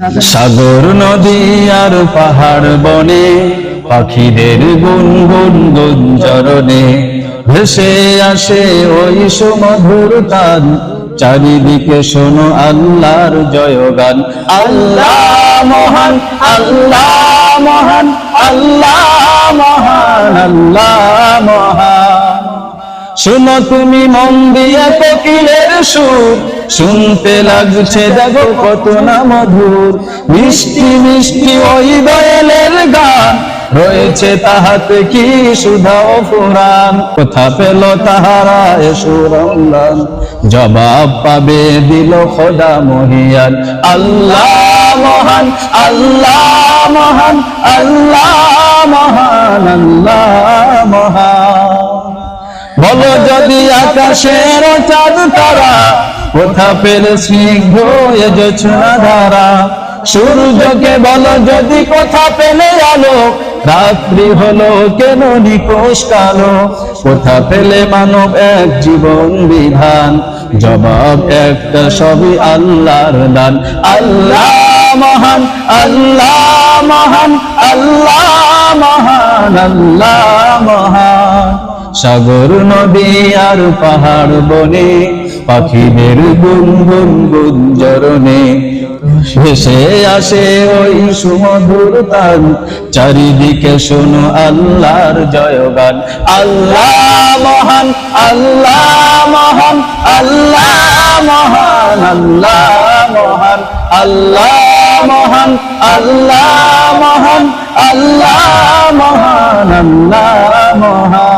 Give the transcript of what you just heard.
সাগর নদী আর পাহাড় বনে, পাখিদের গুনগুন গুঞ্জরণে ভেসে আসে ওই সুমধুর তান চারিদিকে শোনো আল্লাহর জয়গান। আল্লাহ মহান আল্লাহ মহান আল্লাহ মহান আল্লাহ মহান। শুনো তুমি মন দিয়ে কোকিলের সুর। শুনতে লাগছে, দেখো কত না মধুর। মিষ্টি মিষ্টি ওই গান। রয়েছে তাহাতে কি সুধা ও ফুরান। কোথা পেল তাহারা এসো রমলান জবাব পাবে দিল খোদা মহিয়ান। আল্লাহ মহান আল্লাহ মহান আল্লাহ মহান আল্লাহ মহান। বলো যদি আকাশের চাঁদ তারা কোথা পেলে স্নিগ্ধ এ জোছনা ধারা সূর্যকে বলো, যদি কোথা পেলে আলো, রাত্রি হলো কেন নিকোষ কালো? কোথা পেলে মানব এক জীবন বিধান? জবাব একটা সবই আল্লাহর দান। আল্লাহ মহান আল্লাহ মহান আল্লাহ মহান আল্লাহ মহান। সাগর, নদী আর পাহাড় বনে, পাখিদের গুনগুন গুঞ্জরণে ভেসে আসে ওই সুমধুর তান চারিদিকে শোনো আল্লাহর জয়গান। আল্লাহ মহান আল্লাহ মহান আল্লাহ মহান আল্লাহ মহান আল্লাহ মহান আল্লাহ মহান আল্লাহ মহান আল্লাহ মহান।